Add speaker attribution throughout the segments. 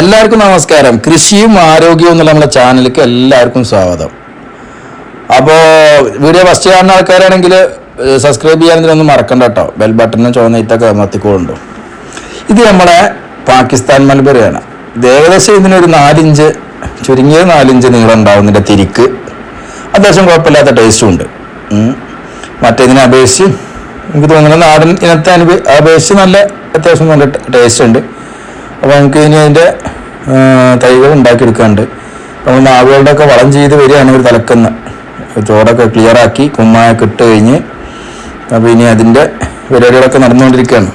Speaker 1: എല്ലാവർക്കും നമസ്കാരം. കൃഷിയും ആരോഗ്യവും എന്നുള്ള നമ്മുടെ ചാനലിലേക്ക് എല്ലാവർക്കും സ്വാഗതം. അപ്പോൾ വീഡിയോ ഫസ്റ്റ് കാണുന്ന ആൾക്കാരാണെങ്കിൽ സബ്സ്ക്രൈബ് ചെയ്യാനൊന്നും മറക്കണ്ട കേട്ടോ ബെൽ ബട്ടണും ചുവന്ന ഇത്തൊക്കെ ഇത് നമ്മുടെ പാകിസ്ഥാൻ മൽബറിയാണ് ഇത് ഏകദേശം ഇതിനൊരു നാലിഞ്ച് ചുരുങ്ങിയത് നാലിഞ്ച് നീളം ഉണ്ടാവും ഇതിന്റെ തിരിക്ക്. അത്യാവശ്യം കുഴപ്പമില്ലാത്ത ടേസ്റ്റും ഉണ്ട്. മറ്റേതിനെ അപേക്ഷിച്ച് എനിക്ക് തോന്നുന്നു നാടൻ ഇനത്തെ അപേക്ഷിച്ച് നല്ല അത്യാവശ്യം നല്ല ടേസ്റ്റ് ഉണ്ട്. അപ്പോൾ നമുക്ക് ഇനി അതിന്റെ തൈകൾ ഉണ്ടാക്കിയെടുക്കാനുണ്ട്. നമ്മൾ മാവുകളുടെ ഒക്കെ വളം ചെയ്ത് വരികയാണ് ഒരു തലക്കുന്ന. ചോടൊക്കെ ക്ലിയർ ആക്കി കുമ്മായൊക്കെ ഇട്ട് കഴിഞ്ഞ് അപ്പോൾ ഇനി അതിന്റെ പരിപാടികളൊക്കെ നടന്നുകൊണ്ടിരിക്കുകയാണ്.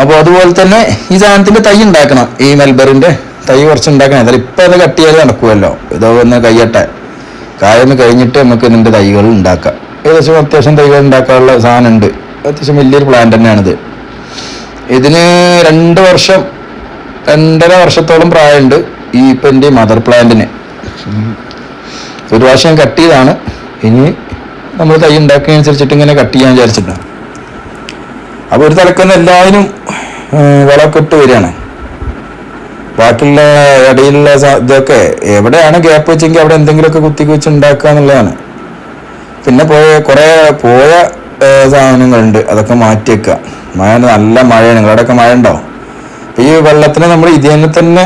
Speaker 1: അപ്പോൾ അതുപോലെ തന്നെ ഈ സാധനത്തിന്റെ തൈ ഉണ്ടാക്കണം. ഈ മെൽബറിന്റെ തൈ കുറച്ച് ഉണ്ടാക്കണം. അതായത് ഇപ്പം അത് കട്ട് നടക്കുമല്ലോ ഇതോ ഒന്ന് കയ്യട്ടെ കായൊന്ന് കഴിഞ്ഞിട്ട് നമുക്ക് ഇതിന്റെ തൈകൾ ഉണ്ടാക്കാം. ഏകദേശം അത്യാവശ്യം തൈകൾ ഉണ്ടാക്കാനുള്ള സാധനമുണ്ട്. അത്യാവശ്യം വലിയൊരു പ്ലാന്റ് തന്നെയാണിത്. ഇതിന് രണ്ട് വർഷം രണ്ടര വർഷത്തോളം പ്രായമുണ്ട് ഈ ഇപ്പം എന്റെ മദർ പ്ലാന്റിന് ഒരു പ്രാവശ്യം കട്ട് ചെയ്താണ്. ഇനി നമ്മൾ തൈ ഉണ്ടാക്കുന്നതനുസരിച്ചിട്ട് ഇങ്ങനെ കട്ട് ചെയ്യാൻ വിചാരിച്ചിട്ടാണ് അപ്പോൾ ഒരു തലക്കുന്ന എല്ലാവരും വളമൊക്കെ ഇട്ട് വരികയാണ്. ബാക്കിയുള്ള ഇടയിലുള്ള ഇതൊക്കെ എവിടെയാണ് ഗ്യാപ്പ് വെച്ചെങ്കിൽ അവിടെ എന്തെങ്കിലുമൊക്കെ കുത്തിക്ക് വെച്ച് ഉണ്ടാക്കുക എന്നുള്ളതാണ്. പിന്നെ പോയ കുറേ പോയ സാധനങ്ങളുണ്ട്. അതൊക്കെ മാറ്റി വെക്കുക. മഴ നല്ല മഴയാണ്. നിങ്ങളവിടെയൊക്കെ മഴ ഉണ്ടോ ഈ വെള്ളത്തിന് നമ്മൾ ഇതിനെ തന്നെ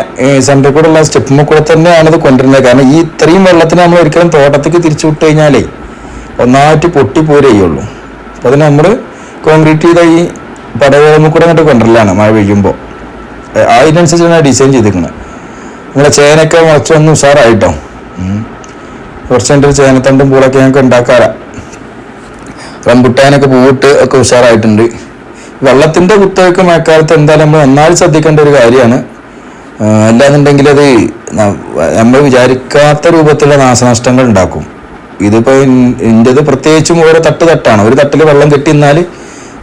Speaker 1: സെന്ററിൽ കൂടെ ഉള്ള സ്റ്റെപ്പിൽ കൂടെ തന്നെയാണ് ഇത് കൊണ്ടുവരുന്നത്. കാരണം ഈ ഇത്രയും വെള്ളത്തിന് നമ്മൾ ഒരിക്കലും തോട്ടത്തേക്ക് തിരിച്ചു വിട്ട് കഴിഞ്ഞാലേ ഒന്നായിട്ട് പൊട്ടി ചെയ്യുള്ളൂ. അപ്പോൾ അതിന് നമ്മൾ കോൺക്രീറ്റ് ചെയ്ത ഈ പടവുകളിൽ കൂടെ അങ്ങോട്ട് കൊണ്ടുവരലാണ് മഴ പെയ്യുമ്പോൾ അതിനനുസരിച്ചാണ് ഡിസൈൻ ചെയ്തിരിക്കുന്നത് നിങ്ങളെ ചേനയൊക്കെ മുളച്ച് വന്ന് ഉഷാറായിട്ടോ. കുറച്ച് എന്റെ ഒരു ചേനത്തണ്ടും പൂളൊക്കെ ഞങ്ങൾക്ക് ഉണ്ടാക്കാറാണ് റംബുട്ടാനൊക്കെ പൂവിട്ട് ഒക്കെ ഉഷാറായിട്ടുണ്ട്. വെള്ളത്തിന്റെ കുത്തൊക്കെ മഴക്കാലത്ത് എന്തായാലും നമ്മൾ നന്നായി ശ്രദ്ധിക്കേണ്ട ഒരു കാര്യമാണ്. അല്ലാന്നുണ്ടെങ്കിൽ അത് നമ്മൾ വിചാരിക്കാത്ത രൂപത്തിലുള്ള നാശനഷ്ടങ്ങൾ ഉണ്ടാക്കും. ഇതിപ്പോൾ എന്റെത് പ്രത്യേകിച്ചും ഓരോ തട്ട് തട്ടാണ്. ഒരു തട്ടിൽ വെള്ളം കെട്ടി നിന്നാൽ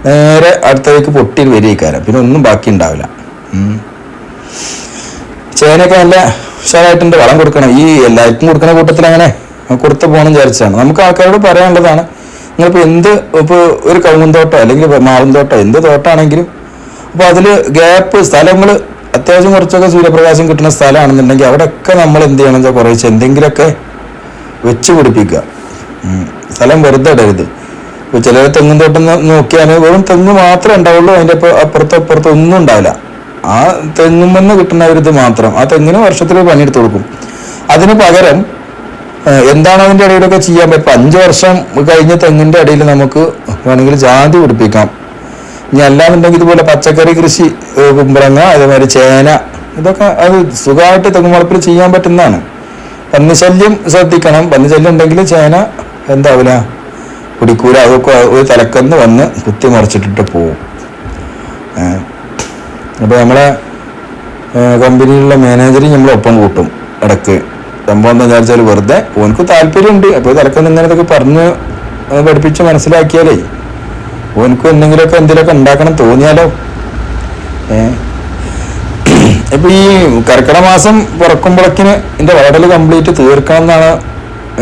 Speaker 1: നേരെ അടുത്തേക്ക് പൊട്ടി വരികക്കാരം. പിന്നെ ഒന്നും ബാക്കി ഉണ്ടാവില്ല. ചേനയൊക്കെ നല്ല ഉഷാറായിട്ടുണ്ട്. വളം കൊടുക്കണം. ഈ എല്ലാവർക്കും കൊടുക്കുന്ന കൂട്ടത്തിൽ അങ്ങനെ കൊടുത്തു പോകണം വിചാരിച്ചാണ്. നമുക്ക് ആൾക്കാരോട് പറയാനുള്ളതാണ്. നിങ്ങളിപ്പോൾ എന്ത് ഇപ്പോൾ ഒരു കൗമുന്തോട്ടോ തോട്ടോ അല്ലെങ്കിൽ മാവും തോട്ടോ എന്ത് തോട്ടാണെങ്കിലും അപ്പോൾ അതിൽ ഗ്യാപ്പ് സ്ഥലങ്ങൾ അത്യാവശ്യം കുറച്ചൊക്കെ സൂര്യപ്രകാശം കിട്ടുന്ന സ്ഥലമാണെന്നുണ്ടെങ്കിൽ അവിടെയൊക്കെ നമ്മൾ എന്ത് ചെയ്യണം വെച്ചാൽ കുറേശ്ശെ എന്തെങ്കിലുമൊക്കെ വെച്ച് പിടിപ്പിക്കുക. സ്ഥലം വെറുതെ ഇടരുത്. ഇപ്പോൾ ചിലർ തെങ്ങും തോട്ടം നോക്കിയാൽ വെറും തെങ്ങ് മാത്രമേ ഉണ്ടാവുള്ളൂ അതിന്റെ ഇപ്പോൾ അപ്പുറത്ത് അപ്പുറത്തോ ഒന്നും ഉണ്ടാവില്ല. ആ തെങ്ങുമെന്ന് കിട്ടുന്ന ഒരു ഇത് മാത്രം. ആ തെങ്ങിന് വർഷത്തിൽ പണിയെടുത്ത് കൊടുക്കും. അതിന് പകരം എന്താണ് അതിന്റെ ഇടയിലൊക്കെ ചെയ്യാൻ പറ്റും അഞ്ച് വർഷം കഴിഞ്ഞ തെങ്ങിന്റെ ഇടയിൽ നമുക്ക് വേണമെങ്കിൽ ജാതി പിടിപ്പിക്കാം. ഇനി അല്ലാന്നുണ്ടെങ്കിൽ ഇതുപോലെ പച്ചക്കറി കൃഷി കുമ്പളങ്ങ അതേമാതിരി ചേന ഇതൊക്കെ അത് സുഖമായിട്ട് തെങ്ങ് വളപ്പിൽ ചെയ്യാൻ പറ്റുന്നതാണ്. പന്നിശല്യം ശ്രദ്ധിക്കണം. പന്നിശല്യം ഉണ്ടെങ്കിൽ ചേന എന്താവില്ല? പിടിക്കൂല. അതൊക്കെ ഒരു തലക്കന്ന് വന്ന് കുത്തി മറിച്ചിട്ടിട്ട് പോവും. അപ്പോൾ നമ്മളെ കമ്പനിയിലുള്ള മാനേജർ നമ്മളൊപ്പം കൂട്ടും ഇടയ്ക്ക് സംഭവം എന്താ വിചാരിച്ചാൽ വെറുതെ ഓനക്ക് താല്പര്യമുണ്ട്. അപ്പോൾ തലക്കന്ന് ഇങ്ങനെ ഇതൊക്കെ പറഞ്ഞ് പഠിപ്പിച്ച് മനസ്സിലാക്കിയാലേ ഓനക്ക് എന്തെങ്കിലുമൊക്കെ എന്തെങ്കിലുമൊക്കെ ഉണ്ടാക്കണം തോന്നിയാലോ? ഏഹ് ഇപ്പൊ ഈ കർക്കിടക മാസം പിറക്കുമ്പോഴേക്കിന് എന്റെ വളടൽ കംപ്ലീറ്റ് തീർക്കണം എന്നാണ്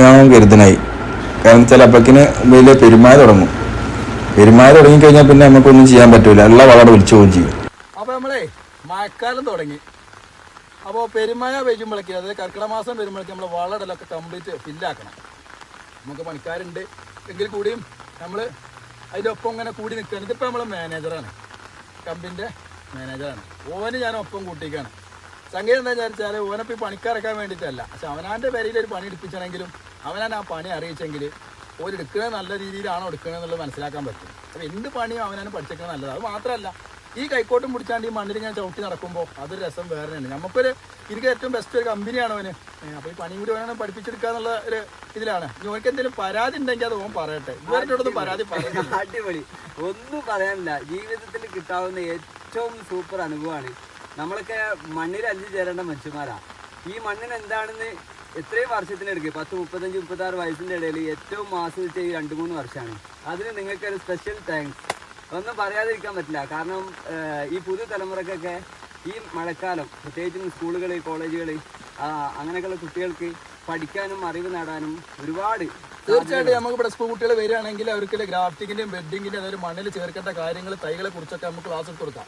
Speaker 1: ഞാൻ കരുതനായി കാരണം വെച്ചാൽ അപ്പക്കിന് വലിയ പെരുമായ തുടങ്ങും. പെരുമായ തുടങ്ങിക്കഴിഞ്ഞാൽ പിന്നെ നമുക്കൊന്നും ചെയ്യാൻ പറ്റൂല. എല്ലാ വളരെ വിളിച്ചു പോവുകയും ചെയ്യും.
Speaker 2: അപ്പൊ നമ്മളെ മഴക്കാലം തുടങ്ങി. അപ്പോൾ പെരുമഴ പെയ്യുമ്പോഴേക്ക് അതായത് കർക്കിടക മാസം വരുമ്പോഴേക്ക് നമ്മൾ വളടലൊക്കെ കംപ്ലീറ്റ് ഫില്ലാക്കണം നമുക്ക് പണിക്കാരുണ്ട്. എങ്കിൽ കൂടിയും നമ്മൾ അതിന്റെ ഒപ്പം ഇങ്ങനെ കൂടി നിൽക്കുകയാണ്. ഇതിപ്പോൾ നമ്മൾ മാനേജറാണ് കമ്പിന്റെ മാനേജറാണ് ഓന് ഞാൻ ഒപ്പം കൂട്ടിക്കാണ്. സംഗീതം എന്താ വിചാരിച്ചാൽ ഓനെ ഈ പണിക്കാരക്കാൻ വേണ്ടിയിട്ടല്ല. പക്ഷെ അവനാന്റെ പേരിൽ ഒരു പണി എടുപ്പിച്ചാണെങ്കിലും അവനാൻ ആ പണി അറിയിച്ചെങ്കിൽ ഓര് എടുക്കുന്നത് നല്ല രീതിയിലാണോ എടുക്കുന്നത് എന്നുള്ളത് മനസ്സിലാക്കാൻ പറ്റും. അപ്പോൾ എന്ത് പണിയും അവനാണ് പഠിച്ചേക്കുന്നത് നല്ലത്. അത് മാത്രമല്ല ഈ കൈക്കോട്ടും പിടിച്ചാണ്ട് ഈ മണ്ണിൽ ഞാൻ ചവിട്ടി നടക്കുമ്പോൾ അതൊരു രസം വേറെ തന്നെ. നമുക്കൊരു എനിക്ക് ഏറ്റവും ബെസ്റ്റ് ഒരു കമ്പനിയാണ് അവന്. അപ്പോൾ ഈ പണിയും കൂടി അവനാണ് പഠിപ്പിച്ചെടുക്കുക എന്നുള്ള ഒരു ഇതിലാണ്. ഓനക്ക് എന്തെങ്കിലും പരാതി ഉണ്ടെങ്കിൽ അത് ഓൻ പറയട്ടെ. ഇവരുടെ പരാതി
Speaker 3: അടിപൊളി. ഒന്നും പറയാനില്ല. ജീവിതത്തിൽ കിട്ടാവുന്ന ഏറ്റവും സൂപ്പർ അനുഭവമാണ് നമ്മളൊക്കെ മണ്ണിൽ അഞ്ചു ചേരേണ്ട മനുഷ്യന്മാരാ. ഈ മണ്ണിന് എന്താണെന്ന് എത്രയും വർഷത്തിനെടുക്കുക പത്ത് മുപ്പത്തഞ്ച് മുപ്പത്താറ് വയസ്സിന്റെ ഇടയിൽ ഏറ്റവും ആസ്വദിച്ച ഈ രണ്ട് മൂന്ന് വർഷമാണ് അതിന് നിങ്ങൾക്കൊരു സ്പെഷ്യൽ താങ്ക്സ് ഒന്നും പറയാതിരിക്കാൻ പറ്റില്ല. കാരണം ഈ പുതു തലമുറക്കൊക്കെ ഈ മഴക്കാലം പ്രത്യേകിച്ചും സ്കൂളുകൾ കോളേജുകൾ അങ്ങനെയൊക്കെയുള്ള കുട്ടികൾക്ക് പഠിക്കാനും അറിവ് നേടാനും ഒരുപാട്
Speaker 2: തീർച്ചയായിട്ടും നമുക്ക് ഇവിടെ സ്കൂൾ കുട്ടികൾ വരികയാണെങ്കിൽ അവർക്ക് ഗ്രാഫ്റ്റിങ്ങിന്റെയും വെഡിങ്ങിന്റെയും അതായത് മണ്ണിൽ ചേർക്കേണ്ട കാര്യങ്ങൾ തൈകളെ കുറിച്ചൊക്കെ നമുക്ക് ക്ലാസ് എടുത്ത് കൊടുക്കാം.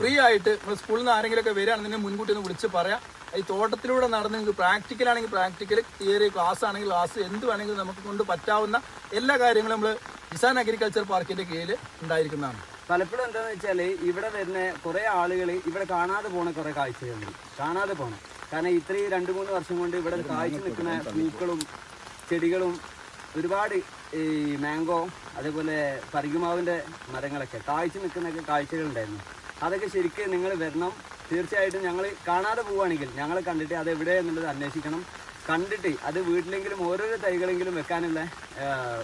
Speaker 2: ഫ്രീ ആയിട്ട് സ്കൂളിൽ നിന്ന് ആരെങ്കിലും ഒക്കെ വരികയാണെന്നുണ്ടെങ്കിൽ മുൻകൂട്ടി ഒന്ന് വിളിച്ച് പറയാം. ഈ തോട്ടത്തിലൂടെ നടന്ന് നിങ്ങൾക്ക് പ്രാക്ടിക്കൽ ആണെങ്കിൽ പ്രാക്ടിക്കൽ തിയറി ക്ലാസ് ആണെങ്കിൽ ക്ലാസ് എന്ത് വേണമെങ്കിലും നമുക്ക് കൊണ്ട് പറ്റാവുന്ന എല്ലാ കാര്യങ്ങളും നമ്മൾ കിസാൻ അഗ്രികൾച്ചർ പാർക്കിന്റെ കീഴിൽ ഉണ്ടായിരിക്കുന്നതാണ്.
Speaker 3: പലപ്പോഴും എന്താണെന്ന് വെച്ചാൽ ഇവിടെ വരുന്ന കുറെ ആളുകൾ ഇവിടെ കാണാതെ പോണ കുറെ കാഴ്ചകളുണ്ട്. കാണാതെ പോണം. കാരണം ഇത്രയും രണ്ട് മൂന്ന് വർഷം കൊണ്ട് ഇവിടെ കാഴ്ച നിൽക്കുന്ന പൂക്കളും ചെടികളും ഒരുപാട് ഈ മാംഗോ അതേപോലെ പരിഗുമാവിന്റെ മരങ്ങളൊക്കെ കാഴ്ച നിൽക്കുന്നൊക്കെ കാഴ്ചകളുണ്ടായിരുന്നു. അതൊക്കെ ശരിക്കും നിങ്ങൾ വരണം. തീർച്ചയായിട്ടും ഞങ്ങൾ കാണാതെ പോവുകയാണെങ്കിൽ ഞങ്ങൾ കണ്ടിട്ട് അത് എവിടെ എന്നുള്ളത് അന്വേഷിക്കണം. കണ്ടിട്ട് അത് വീട്ടിലെങ്കിലും ഓരോരോ തൈകളെങ്കിലും വെക്കാനുള്ള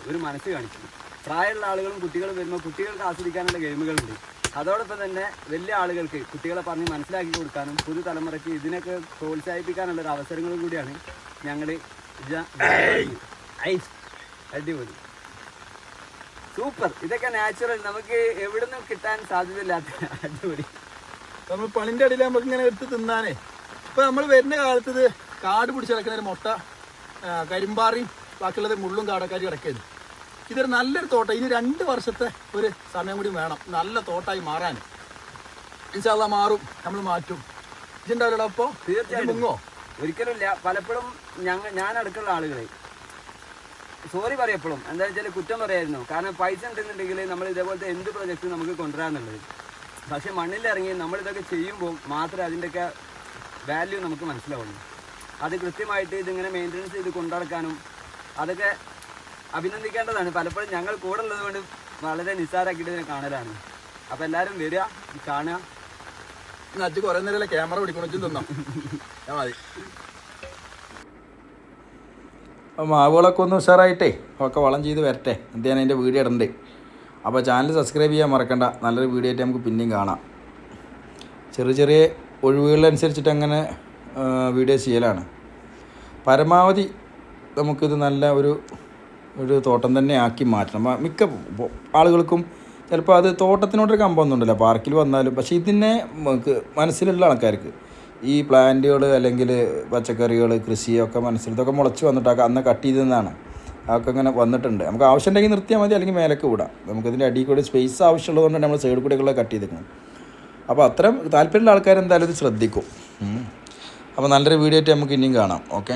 Speaker 3: ഒരു മനസ്സ് കാണിക്കണം പ്രായമുള്ള ആളുകളും കുട്ടികളും വരുമ്പോൾ കുട്ടികൾക്ക് ആസ്വദിക്കാനുള്ള ഗെയിമുകളുണ്ട്. അതോടൊപ്പം തന്നെ വലിയ ആളുകൾക്ക് കുട്ടികളെ പറഞ്ഞ് മനസ്സിലാക്കി കൊടുക്കാനും പുതു തലമുറയ്ക്ക് ഇതിനൊക്കെ പ്രോത്സാഹിപ്പിക്കാനുള്ള ഒരു അവസരങ്ങളും കൂടിയാണ് ഞങ്ങൾ അടിപൊളി. സൂപ്പർ. ഇതൊക്കെ നാച്ചുറൽ നമുക്ക് എവിടുന്നും കിട്ടാൻ സാധ്യതയില്ലാത്ത അടിപൊളി.
Speaker 2: നമ്മൾ പണിന്റെ അടിയിൽ നമുക്ക് ഇങ്ങനെ എടുത്ത് തിന്നാനേ. ഇപ്പൊ നമ്മൾ വരുന്ന കാലത്ത് ഇത് കാട് പിടിച്ച് കിടക്കുന്ന ഒരു മുട്ട കരിമ്പാറിയും ബാക്കിയുള്ളത് മുള്ളും കാടക്കാരി കിടക്കുന്നു ഇതൊരു നല്ലൊരു തോട്ടം. ഇനി രണ്ട് വർഷത്തെ ഒരു സമയം കൂടി വേണം. നല്ല തോട്ടായി മാറാൻ. ഇൻഷാല്ല മാറും. നമ്മൾ മാറ്റും. ഇതുണ്ടാവില്ലടോ അപ്പോ?
Speaker 3: തീർച്ചയായിട്ടും.
Speaker 2: മുങ്ങോ?
Speaker 3: ഒരിക്കലുമില്ല. പലപ്പോഴും ഞങ്ങൾ ഞാൻ അടുക്കുള്ള ആളുകളെ സോറി പറയപ്പോഴും എന്താ വെച്ചാൽ കുറ്റം പറയായിരുന്നു. കാരണം പൈസ ഉണ്ടെന്നുണ്ടെങ്കിൽ നമ്മൾ ഇതേപോലത്തെ എന്ത് പ്രൊജക്റ്റ് നമുക്ക് കൊണ്ടുവരാന്നുള്ളത്. പക്ഷെ മണ്ണിലിറങ്ങി നമ്മളിതൊക്കെ ചെയ്യുമ്പോൾ മാത്രമേ അതിന്റെയൊക്കെ വാല്യൂ നമുക്ക് മനസ്സിലാവുള്ളൂ. അത് കൃത്യമായിട്ട് ഇതിങ്ങനെ മെയിന്റനൻസ് ചെയ്ത് കൊണ്ടുനടക്കാനും അതൊക്കെ അഭിനന്ദിക്കേണ്ടതാണ്. പലപ്പോഴും ഞങ്ങൾ കൂടെ ഉള്ളത് കൊണ്ട് വളരെ നിസ്സാരാക്കിയിട്ട് ഇതിനെ കാണലാണ്. അപ്പോൾ എല്ലാവരും വരിക കാണുക.
Speaker 2: കുറേ നേരം ക്യാമറ പിടിക്കണം? തിന്നാം? മതി.
Speaker 1: മാവുകളൊക്കെ ഒന്ന് ഉഷാറായിട്ടേ ഒക്കെ വളം ചെയ്ത് വരട്ടെ. എന്നിട്ട് അതിന്റെ വീഡിയോ ഇടണ്ടേ. അപ്പോൾ ചാനൽ സബ്സ്ക്രൈബ് ചെയ്യാൻ മറക്കണ്ട. നല്ലൊരു വീഡിയോ ആയിട്ട് നമുക്ക് പിന്നെയും കാണാം. ചെറിയ ചെറിയ ഒഴിവുകളനുസരിച്ചിട്ട് അങ്ങനെ വീഡിയോ ചെയ്യലാണ്. പരമാവധി നമുക്കിത് നല്ല ഒരു ഒരു തോട്ടം തന്നെ ആക്കി മാറ്റണം. മിക്ക ആളുകൾക്കും ചിലപ്പോൾ അത് തോട്ടത്തിനോടൊരു കമ്പമൊന്നും ഉണ്ടല്ലോ പാർക്കിൽ വന്നാലും. പക്ഷേ ഇതിനെ നമുക്ക് മനസ്സിലുള്ള ആൾക്കാർക്ക് ഈ പ്ലാന്റുകൾ അല്ലെങ്കിൽ പച്ചക്കറികൾ കൃഷിയൊക്കെ മനസ്സിൽ ഇതൊക്കെ മുളച്ച് വന്നിട്ടൊക്കെ അന്ന് കട്ട് ചെയ്തെന്നാണ് അതൊക്കെ ഇങ്ങനെ വന്നിട്ടുണ്ട്. നമുക്ക് ആവശ്യമുണ്ടെങ്കിൽ നിർത്തിയാൽ മതി അല്ലെങ്കിൽ മേലേക്ക് വിടാം. നമുക്കിതിന്റെ അടിയിൽ കൂടി സ്പേസ് ആവശ്യമുള്ളതുകൊണ്ടാണ് നമ്മൾ സൈഡ് കൂടെയൊക്കെ കട്ട് ചെയ്തിരിക്കുന്നത്. അപ്പോൾ അത്രയും താല്പര്യമുള്ള ആൾക്കാർ എന്തായാലും ഇത് ശ്രദ്ധിക്കും. അപ്പോൾ നല്ലൊരു വീഡിയോ ആയിട്ട് നമുക്ക് ഇനിയും കാണാം. ഓക്കെ